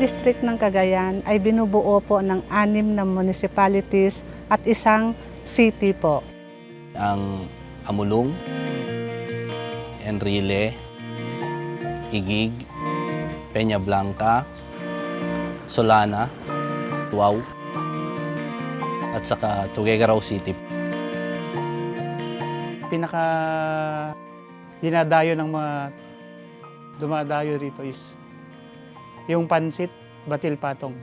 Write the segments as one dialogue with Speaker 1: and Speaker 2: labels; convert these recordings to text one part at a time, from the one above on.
Speaker 1: Ang 3rd District ng Cagayan ay binubuo po ng anim na municipalities at isang city po.
Speaker 2: ang Amulong, Enrile, Igig, Peña Blanca, Solana, Tuaw, at saka Tuguegarao City.
Speaker 3: pinaka dinadayo ng mga dumadayo rito is yung pansit, batil patong.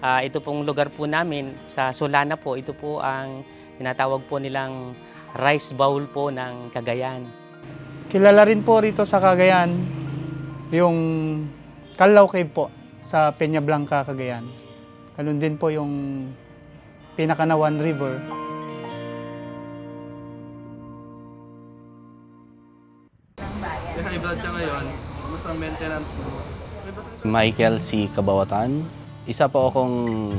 Speaker 4: Ah, ito pong lugar po namin sa Solana po, ito po ang tinatawag po nilang rice bowl po ng Cagayan.
Speaker 3: Kilala rin po rito sa Cagayan yung Kalaw Cave po sa Peña Blanca, Cagayan. Ganun din po yung Pinakanawan River.
Speaker 5: Naka-blood ka ngayon, mas ang maintenance mo.
Speaker 2: Michael C. Kabawatan. Isa po akong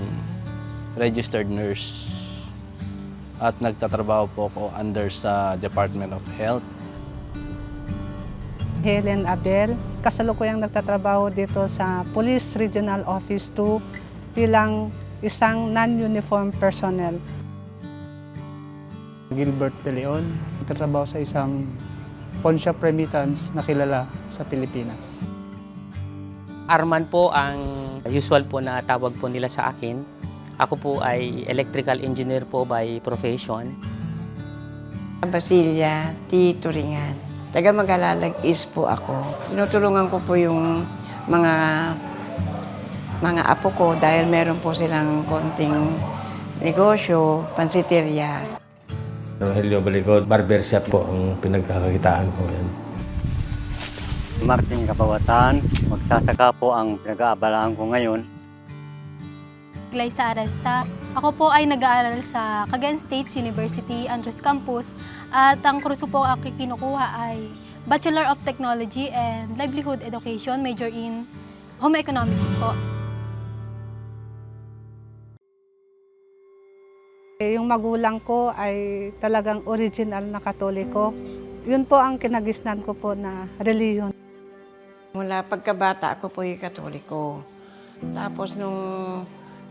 Speaker 2: registered nurse at nagtatrabaho po ako under sa Department of Health.
Speaker 1: Helen Abel, kasalukuyang nagtatrabaho dito sa Police Regional Office 2 bilang isang non-uniform personnel.
Speaker 3: Gilbert De Leon, nagtatrabaho sa isang pawn shop remittance na kilala sa Pilipinas.
Speaker 4: Arman po ang usual po na tawag po nila sa akin. Ako po ay electrical engineer po by profession.
Speaker 6: Basilia, T. Turingan. Taga Magalalag East po ako. Tinutulungan ko po yung mga mga apo ko dahil meron po silang konting negosyo, pansiteria.
Speaker 7: Rogelio Baligod, barbershop po ang pinagkakakitaan ko yan.
Speaker 8: Martin Kapawatan, magsasaka po ang pinag-aabalaan ko ngayon.
Speaker 9: Glyza Aresta. Ako po ay nag-aaral sa Cagayan State University, Andres Campus. At ang kurso po aking kinukuha ay Bachelor of Technology and Livelihood Education, major in Home Economics po.
Speaker 1: Eh, Yung magulang ko ay talagang original na katoliko. Yun po ang kinagisnan ko po na reliyon.
Speaker 6: Mula pagkabata ako po yung katoliko. Tapos nung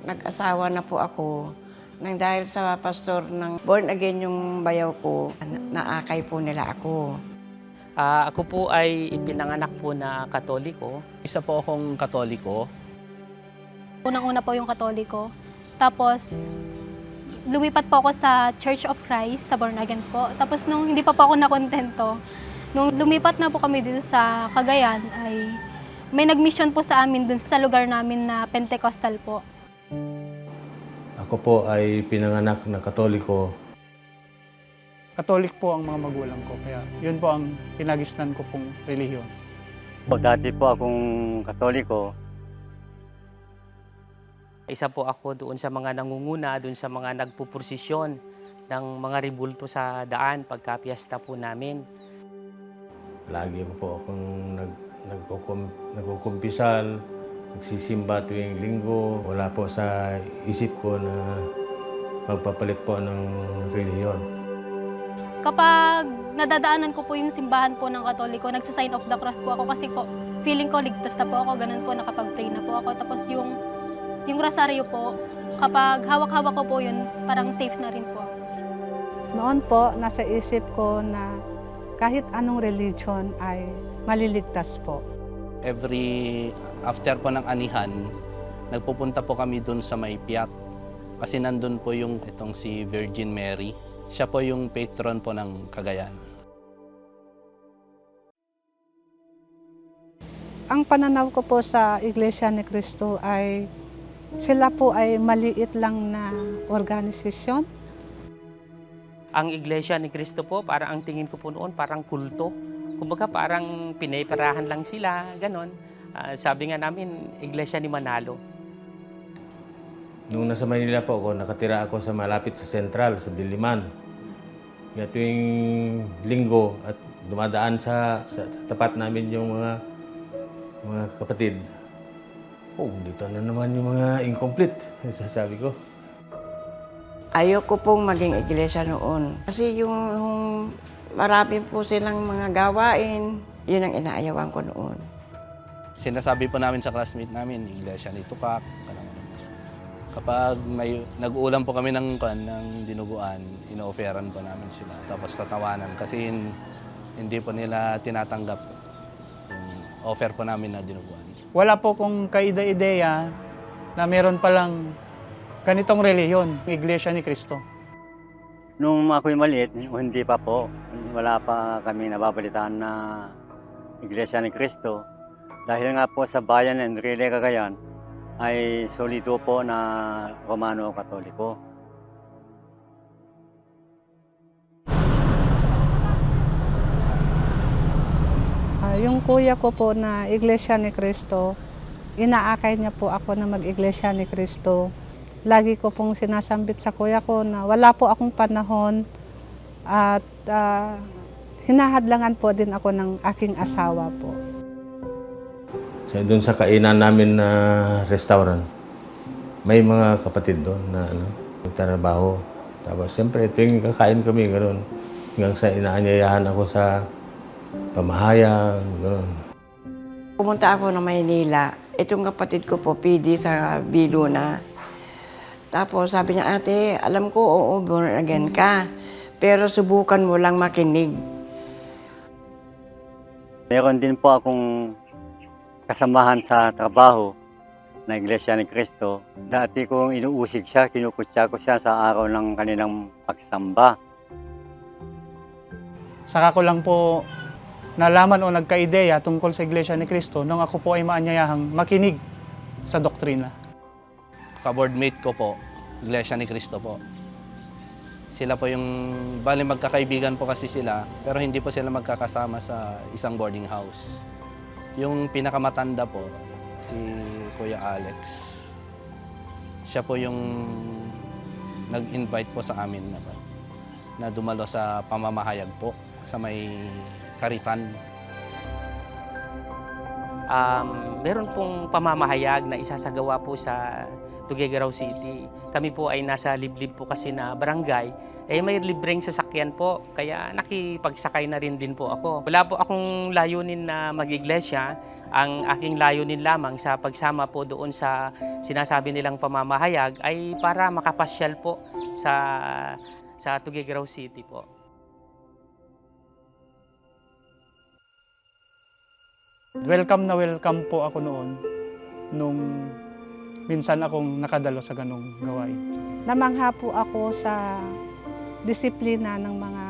Speaker 6: nag-asawa na po ako, nang dahil sa pastor ng born again yung bayaw ko, na- naakay po nila ako.
Speaker 4: Ah, ako po ay ipinanganak po na katoliko.
Speaker 2: Isa po akong katoliko.
Speaker 9: Unang-una po yung katoliko. Tapos, lumipat po ako sa Church of Christ, sa Born Again po. Tapos nung hindi pa po ako nakontento, nung lumipat na po kami dito sa Cagayan, ay may nag-mission po sa amin dun sa lugar namin na Pentecostal po.
Speaker 7: Ako po ay pinanganak na katoliko.
Speaker 3: Katolik po ang mga magulang ko, kaya yun po ang kinagisnan ko pong relihiyon.
Speaker 8: Po, dati po akong katoliko,
Speaker 4: Isa po ako doon sa mga nangunguna, doon sa mga nagpupursisyon ng mga ribulto sa daan pagka piyesta po namin.
Speaker 7: Lagi po akong nag, nagkukum, nagkukumpisal, nagsisimba tuwing linggo. Wala po sa isip ko na magpapalit po ng relihiyon.
Speaker 9: Kapag nadadaanan ko po yung simbahan po ng Katoliko, nagsa-sign of the cross po ako kasi po feeling ko ligtas na po ako, ganun po nakapag-pray na po ako. Tapos yung yung rosaryo po, kapag hawak-hawak ko po yun, parang safe na rin po.
Speaker 1: Noon po, nasa isip ko na kahit anong religion ay maliligtas po.
Speaker 2: Every after po ng anihan, nagpupunta po kami dun sa Maipiat. Kasi nandun po yung itong si Virgin Mary. Siya po yung patron po ng Cagayan.
Speaker 1: Ang pananaw ko po sa Iglesia ni Cristo ay sila po ay maliit lang na organisasyon.
Speaker 4: Ang Iglesia ni Cristo po, parang ang tingin ko po noon, parang kulto. Kumbaga parang pinayparahan lang sila, ganon. Ah, sabi nga namin, Iglesia ni Manalo.
Speaker 7: Nung nasa Manila po ako, nakatira ako sa malapit sa Central, sa Diliman. Kaya tuwing linggo at dumadaan sa, sa, sa tapat namin yung mga mga kapatid. Oh, dito na naman yung mga incomplete, sasabi ko.
Speaker 6: Ayoko pong maging iglesia noon. Kasi yung, yung marami po silang mga gawain, yun ang inaayawan ko noon.
Speaker 2: Sinasabi po namin sa classmate namin, iglesia ni ganun. Kapag may nag-uulam po kami ng, kan, ng dinuguan, ino-offeran po namin sila. Tapos tatawanan kasi hin- hindi po nila tinatanggap yung offer po namin na dinuguan.
Speaker 3: Wala po kong kaida-ideya na meron palang ganitong reliyon, Iglesia ni Cristo.
Speaker 8: Nung ako'y maliit, hindi pa po. Wala pa kami nababalitaan na Iglesia ni Cristo. Dahil nga po sa bayan ng Enrile, Cagayan, ay solido po na Romano-Katoliko.
Speaker 1: Ah, yung kuya ko po na Iglesia ni Cristo, inaakay niya po ako na mag-Iglesia ni Cristo. Lagi ko pong sinasambit sa kuya ko na wala po akong panahon at ah, hinahadlangan po din ako ng aking asawa po.
Speaker 7: Sa doon sa kainan namin na restaurant, may mga kapatid doon na ano, nagtatrabaho. Tapos siyempre, tuwing kakain kami, gano'n. Hanggang sa inaanyayahan ako sa pamahayag, gano'n.
Speaker 6: Pumunta ako ng Maynila. Itong kapatid ko po, PD sa Biluna. Tapos sabi niya, ate, alam ko, oo, born again ka. Pero subukan mo lang makinig.
Speaker 8: Meron din po akong kasamahan sa trabaho na Iglesia ni Cristo. Dati kong inuusig siya, kinukutsa ko siya sa araw ng kanilang pagsamba.
Speaker 3: Saka ko lang po nalaman o nagka-ideya tungkol sa Iglesia ni Cristo nung ako po ay maanyayahang makinig sa doktrina.
Speaker 2: Kaboardmate ko po, Iglesia ni Cristo po. Sila po yung, bali magkakaibigan po kasi sila, pero hindi po sila magkakasama sa isang boarding house. Yung pinakamatanda po, si Kuya Alex. Siya po yung nag-invite po sa amin na, na dumalo sa pamamahayag po sa may Karitan.
Speaker 4: Um, meron pong pamamahayag na isasagawa po sa Tuguegarao City. Kami po ay nasa liblib po kasi na barangay. Eh may libreng sasakyan po, kaya nakipagsakay na rin din po ako. Wala po akong layunin na mag-iglesia. Ang aking layunin lamang sa pagsama po doon sa sinasabi nilang pamamahayag ay para makapasyal po sa sa Tuguegarao City po.
Speaker 3: Welcome na welcome po ako noon nung minsan akong nakadalo sa ganong gawain.
Speaker 1: Namangha po ako sa disiplina ng mga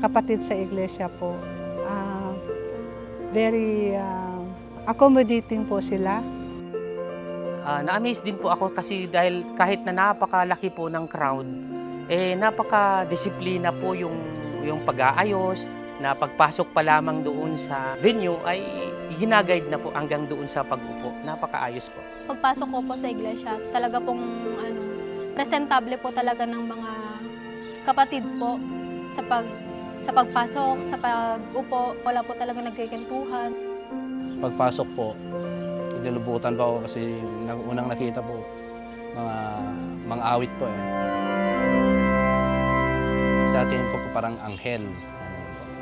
Speaker 1: kapatid sa iglesia po. Ah, very ah, accommodating po sila.
Speaker 4: Ah, na-amaze din po ako kasi dahil kahit na napakalaki po ng crowd, eh napaka-disiplina po yung yung pag-aayos, na pagpasok pa lamang doon sa venue ay ginaguide na po hanggang doon sa pag-upo. Napakaayos po.
Speaker 9: Pagpasok ko po sa iglesia, talaga pong ano, presentable po talaga ng mga kapatid po sa pag sa pagpasok, sa pag-upo, wala po talaga nagkikentuhan.
Speaker 2: Pagpasok po, inilibutan pa ako kasi na- unang nakita po, mga, mga awit po eh. Sa tingin ko po parang anghel.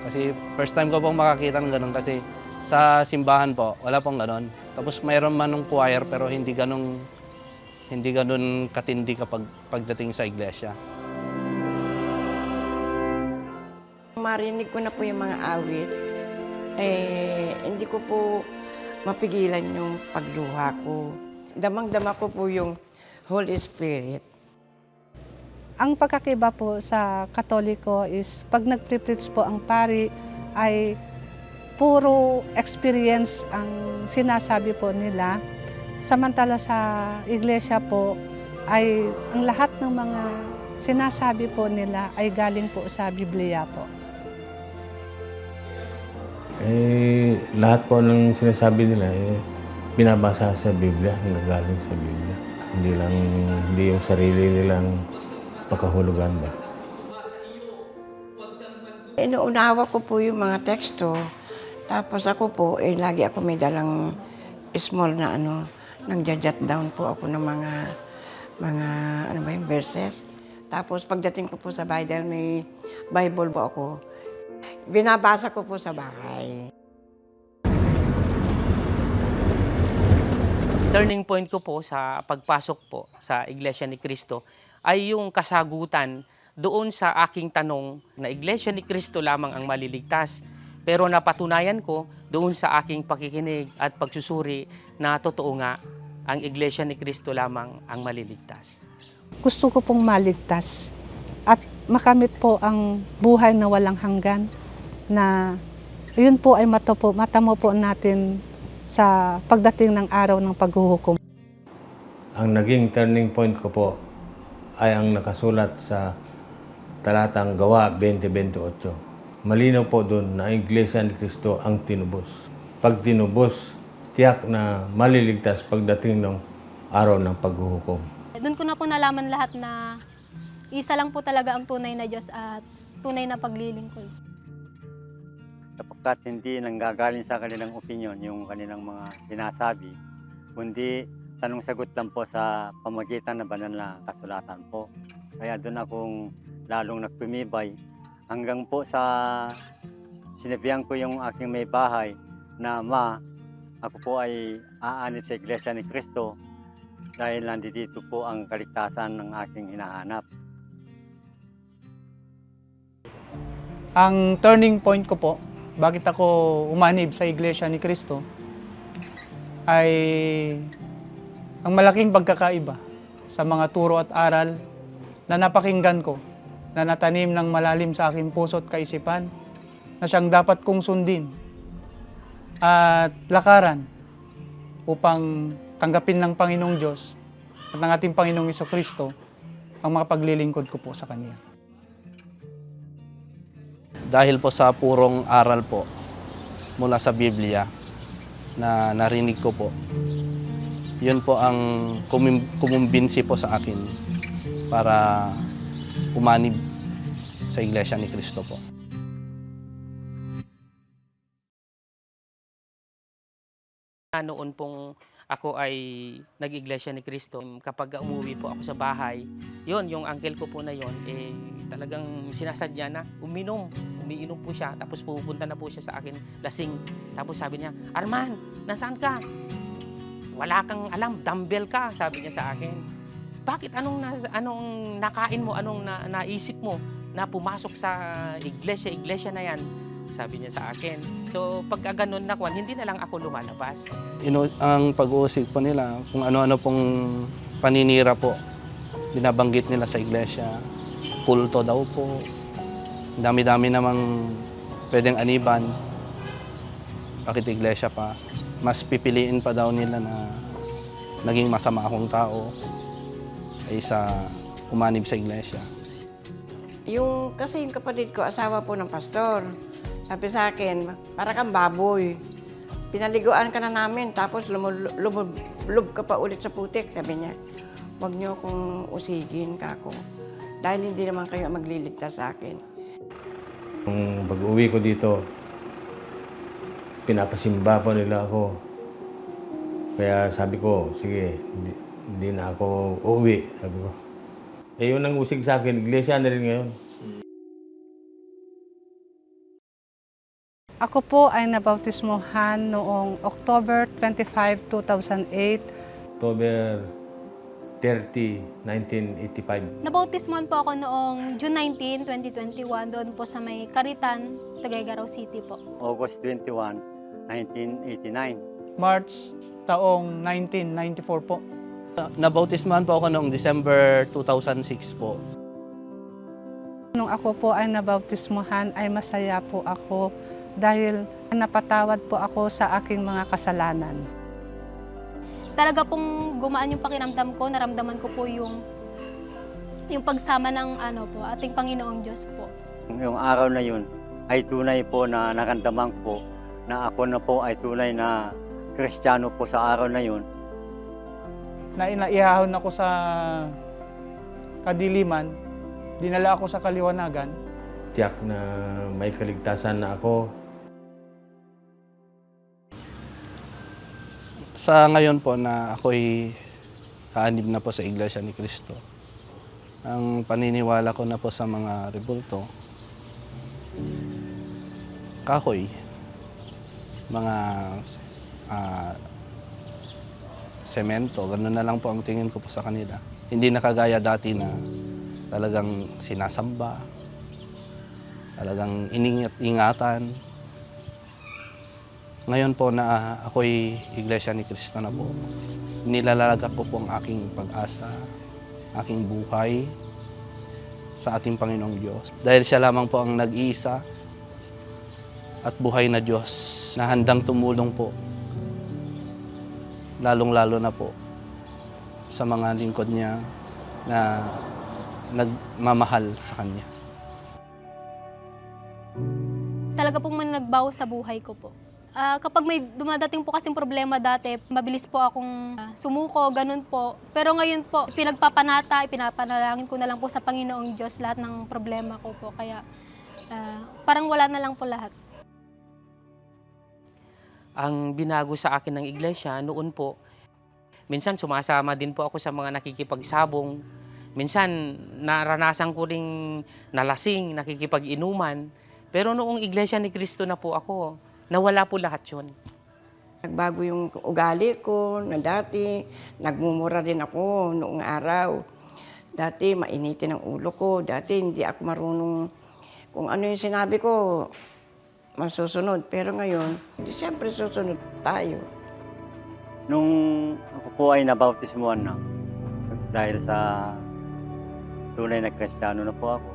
Speaker 2: Kasi first time ko pong makakita ng ganun kasi sa simbahan po, wala pong ganun. Tapos mayroon man ng choir pero hindi ganun, hindi ganun katindi kapag pagdating sa iglesia.
Speaker 6: Marinig ko na po yung mga awit, eh, hindi ko po mapigilan yung pagluha ko. Damang-dama ko po yung Holy Spirit.
Speaker 1: Ang pagkakaiba po sa Katoliko is pag nagpre-preach po ang pari ay puro experience ang sinasabi po nila. Samantala sa iglesia po ay ang lahat ng mga sinasabi po nila ay galing po sa Biblia po.
Speaker 7: Eh, lahat po ng sinasabi nila, eh, binabasa sa Biblia, nagagaling sa Biblia. Hindi lang, hindi yung sarili nilang pakahulugan ba.
Speaker 6: Inuunawa ko po yung mga teksto. Tapos ako po, eh, lagi ako may dalang small na ano, nang jot down po ako ng mga, mga, ano ba yung verses. Tapos pagdating ko po sa bahay, dahil may Bible po ako, binabasa ko po sa bahay.
Speaker 4: turning point ko po sa pagpasok po sa Iglesia ni Cristo ay yung kasagutan doon sa aking tanong na Iglesia ni Cristo lamang ang maliligtas. Pero napatunayan ko doon sa aking pakikinig at pagsusuri na totoo nga ang Iglesia ni Cristo lamang ang maliligtas.
Speaker 1: Gusto ko pong maligtas at makamit po ang buhay na walang hanggan na yun po ay matapo, matamo po natin sa pagdating ng araw ng paghuhukom.
Speaker 7: Ang naging turning point ko po ay ang nakasulat sa talatang Gawa 2028. Malinaw po doon na ang Iglesia ni Cristo ang tinubos. Pag tinubos, tiyak na maliligtas pagdating ng araw ng paghuhukom.
Speaker 9: Doon ko na po nalaman lahat na isa lang po talaga ang tunay na Diyos at tunay na paglilingkod.
Speaker 8: sapagkat hindi nanggagaling sa kanilang opinion yung kanilang mga sinasabi, kundi tanong-sagot lang po sa pamagitan ng banal na kasulatan po. Kaya doon akong lalong nagpumibay hanggang po sa sinabihan ko yung aking may bahay na ma, ako po ay aanib sa Iglesia ni Cristo dahil nandito po ang kaligtasan ng aking hinahanap.
Speaker 3: Ang turning point ko po, bakit ako umanib sa Iglesia ni Cristo, ay ang malaking pagkakaiba sa mga turo at aral na napakinggan ko, na natanim ng malalim sa aking puso at kaisipan, na siyang dapat kong sundin at lakaran upang tanggapin ng Panginoong Diyos at ng ating Panginoong Iso Kristo ang mga paglilingkod ko po sa Kanya.
Speaker 2: Dahil po sa purong aral po mula sa Biblia na narinig ko po, yun po ang kumim- kumumbinsi po sa akin para umanib sa Iglesia ni Cristo po.
Speaker 4: Noon pong ako ay nag-iglesia ni Cristo, kapag umuwi po ako sa bahay, yon yung uncle ko po na yon eh talagang sinasadya na uminom. Umiinom po siya, tapos pupunta na po siya sa akin lasing. Tapos sabi niya, Arman, nasaan ka? Wala kang alam, dumbbell ka, sabi niya sa akin. Bakit anong nas- anong nakain mo, anong na, naisip mo na pumasok sa iglesia, iglesia na yan? Sabi niya sa akin. So pagka ganun na kwan, hindi na lang ako lumalabas.
Speaker 2: Inu- ang pag-uusig po nila, kung ano-ano pong paninira po, binabanggit nila sa iglesia. Kulto daw po. Dami-dami namang pwedeng aniban. Bakit iglesia pa? Mas pipiliin pa daw nila na naging masama akong tao ay sa umanib sa iglesia.
Speaker 6: Yung, kasi yung kapatid ko, asawa po ng pastor. Sabi sa akin, para kang baboy. Pinaliguan ka na namin, tapos lumul- lumub- lub ka pa ulit sa putik. Sabi niya, huwag niyo akong usigin ka ako. Dahil hindi naman kayo magliligtas sa akin.
Speaker 7: Nung pag-uwi ko dito, pinapasimba pa nila ako. Kaya sabi ko, sige, hindi, hindi na ako uuwi. Sabi ko. Eh yun ang usig sa akin, iglesia na rin ngayon.
Speaker 1: Ako po ay nabautismohan noong October 25, 2008
Speaker 7: October 30, 1985.
Speaker 9: Nabautismohan po ako noong June 19, 2021, doon po sa may Karitan, Tagaytay City po.
Speaker 8: August 21, 1989.
Speaker 3: March taong 1994 po.
Speaker 2: Nabautismahan po ako noong December 2006 po.
Speaker 1: Nung ako po ay nabautismohan ay masaya po ako dahil napatawad po ako sa aking mga kasalanan.
Speaker 9: Talaga pong gumaan yung pakiramdam ko, naramdaman ko po yung yung pagsama ng ano po, ating Panginoong Diyos po.
Speaker 8: Yung araw na yun ay tunay po na naramdaman ko na ako na po ay tunay na Kristiyano po sa araw na yun.
Speaker 3: Na inaihahon ako sa kadiliman, dinala ako sa kaliwanagan.
Speaker 7: Tiyak na may kaligtasan na ako.
Speaker 2: Sa ngayon po na ako'y kaanib na po sa Iglesia ni Cristo, ang paniniwala ko na po sa mga rebulto, kahoy, mga ah, semento. Ganun na lang po ang tingin ko po sa kanila. Hindi na kagaya dati na talagang sinasamba, talagang iningat-ingatan. Ngayon po na ako'y Iglesia ni Cristo na po, nilalagak ko po ang aking pag-asa, aking buhay sa ating Panginoong Diyos. Dahil siya lamang po ang nag-iisa at buhay na Diyos na handang tumulong po, lalong-lalo na po sa mga lingkod niya na nagmamahal sa Kanya.
Speaker 9: Talaga pong man nagbago sa buhay ko po. Ah, kapag may dumadating po kasing problema dati, mabilis po akong ah, sumuko, ganun po. Pero ngayon po, pinagpapanata, ipinapanalangin ko na lang po sa Panginoong Diyos lahat ng problema ko po. Kaya ah, parang wala na lang po lahat.
Speaker 4: Ang binago sa akin ng iglesia noon po, minsan sumasama din po ako sa mga nakikipagsabong. Minsan naranasan ko ring nalasing, nakikipag-inuman. Pero noong iglesia ni Kristo na po ako, nawala po lahat yun.
Speaker 6: Nagbago yung ugali ko na dati, nagmumura din ako noong araw. Dati mainitin ang ulo ko, dati hindi ako marunong kung ano yung sinabi ko, masusunod. Pero ngayon, di siyempre susunod tayo.
Speaker 8: Nung ako po ay nabautismuhan na, dahil sa tunay na kristyano na po ako,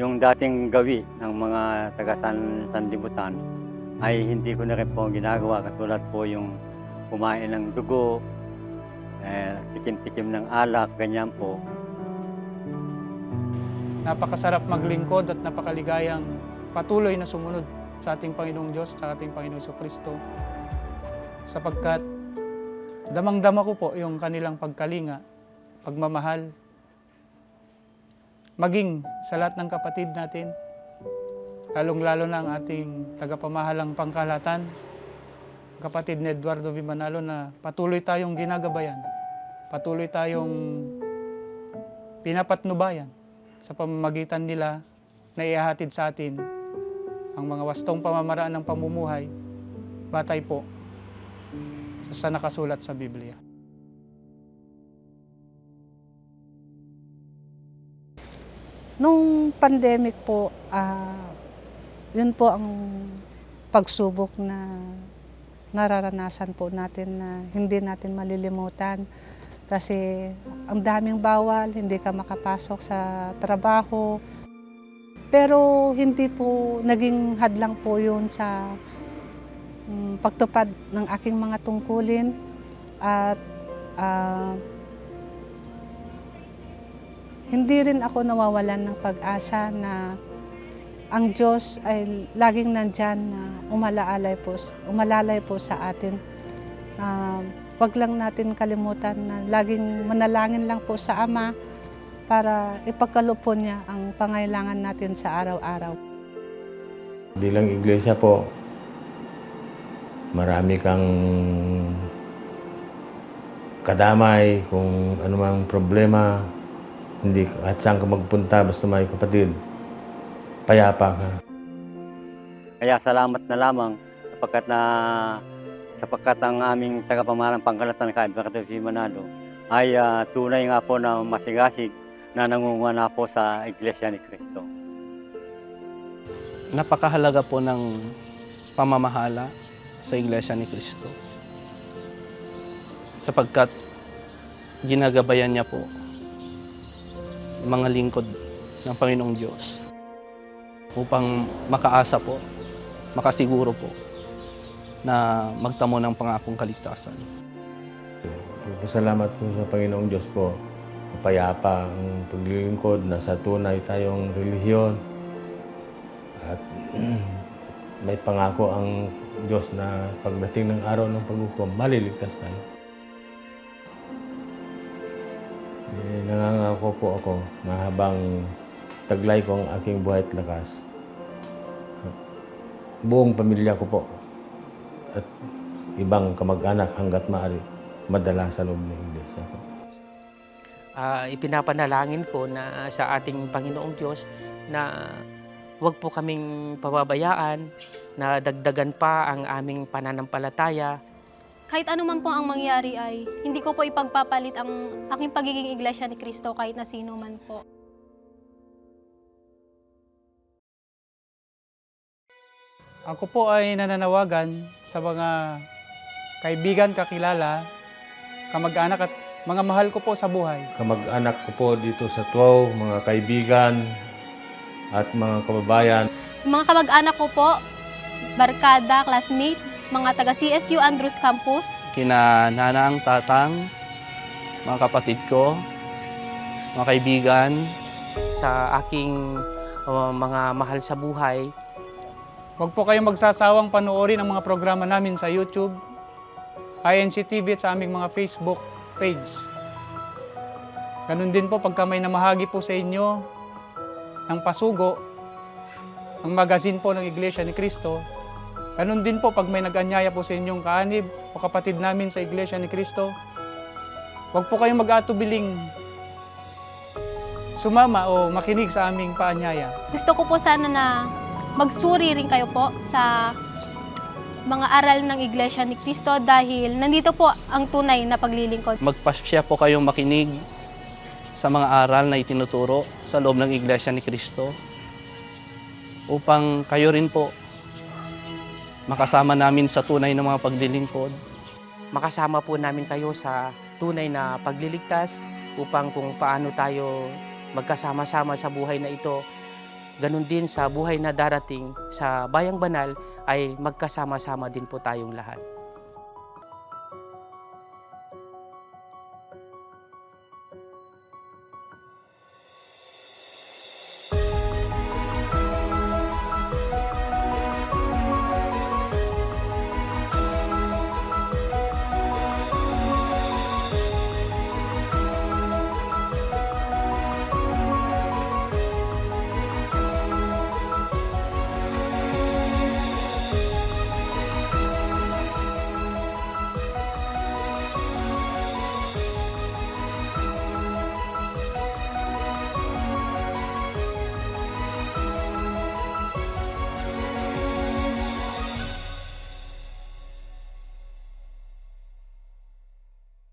Speaker 8: yung dating gawi ng mga taga San, Sandibutan ay hindi ko na rin po ginagawa katulad po yung kumain ng dugo, eh, tikim-tikim ng alak, ganyan po.
Speaker 3: Napakasarap maglingkod at napakaligayang patuloy na sumunod sa ating Panginoong Diyos, sa ating Panginoong Hesus Kristo. Sapagkat damang-dama ko po yung kanilang pagkalinga, pagmamahal, maging sa lahat ng kapatid natin, lalong-lalo na ang ating tagapamahalang pangkalatan, kapatid ni Eduardo V. Manalo na patuloy tayong ginagabayan, patuloy tayong pinapatnubayan sa pamamagitan nila na ihahatid sa atin ang mga wastong pamamaraan ng pamumuhay batay po sa, nakasulat sa Biblia.
Speaker 1: Nung pandemic po, ah, yun po ang pagsubok na nararanasan po natin na hindi natin malilimutan. Kasi ang daming bawal, hindi ka makapasok sa trabaho. Pero hindi po naging hadlang po yun sa mm, pagtupad ng aking mga tungkulin at ah, hindi rin ako nawawalan ng pag-asa na ang Diyos ay laging nandyan na umalaalay po, umalalay po sa atin. Ah, wag lang natin kalimutan na laging manalangin lang po sa Ama para ipagkaloob po niya ang pangailangan natin sa araw-araw.
Speaker 7: Bilang iglesia po, marami kang kadamay kung anumang problema, hindi at saan ka magpunta basta may kapatid, payapa ka.
Speaker 8: Kaya salamat na lamang sapagkat na sapagkat ang aming tagapamahalang pangkalatan Dr. Si Manalo ay ah, tunay nga po na masigasig na nangunguna po sa Iglesia ni Cristo.
Speaker 2: Napakahalaga po ng pamamahala sa Iglesia ni Cristo. Sapagkat ginagabayan niya po mga lingkod ng Panginoong Diyos upang makaasa po, makasiguro po na magtamo ng pangakong kaligtasan.
Speaker 7: Pasalamat po sa Panginoong Diyos po. Payapa ang paglilingkod, nasa tunay tayong relihiyon. At may pangako ang Diyos na pagdating ng araw ng paghukom, maliligtas tayo. Eh, nangangako po ako na habang taglay ko ang aking buhay at lakas, buong pamilya ko po at ibang kamag-anak hanggat maaari madala sa loob ng iglesia po.
Speaker 4: Ah, ipinapanalangin ko na sa ating Panginoong Diyos na huwag po kaming pababayaan, na dagdagan pa ang aming pananampalataya.
Speaker 9: kahit man po ang mangyari ay hindi ko po ipagpapalit ang aking pagiging iglesia ni Kristo kahit na sino man po.
Speaker 3: Ako po ay nananawagan sa mga kaibigan, kakilala, kamag-anak at mga mahal ko po sa buhay.
Speaker 7: Kamag-anak ko po dito sa Tuaw, mga kaibigan at mga kababayan.
Speaker 9: Mga kamag-anak ko po, barkada, classmate, mga taga CSU Andrews Campus,
Speaker 2: Kina nanang, tatang, mga kapatid ko, mga kaibigan,
Speaker 4: Sa aking uh, mga mahal sa buhay,
Speaker 3: Huwag po kayong magsasawang panoorin ang mga programa namin sa YouTube, INC TV at sa aming mga Facebook page. Ganun din po pagka may namahagi po sa inyo ng pasugo, ang magazine po ng Iglesia ni Cristo. Ganun din po pag may nag-anyaya po sa inyong kaanib o kapatid namin sa Iglesia ni Cristo. Huwag po kayong mag-atubiling sumama o makinig sa aming paanyaya.
Speaker 9: Gusto ko po sana na magsuri rin kayo po sa mga aral ng Iglesia ni Cristo dahil nandito po ang tunay na paglilingkod.
Speaker 2: magpasya po kayong makinig sa mga aral na itinuturo sa loob ng Iglesia ni Cristo upang kayo rin po makasama namin sa tunay na mga paglilingkod.
Speaker 4: makasama po namin kayo sa tunay na pagliligtas upang kung paano tayo magkasama-sama sa buhay na ito, ganun din sa buhay na darating sa Bayang Banal ay magkasama-sama din po tayong lahat.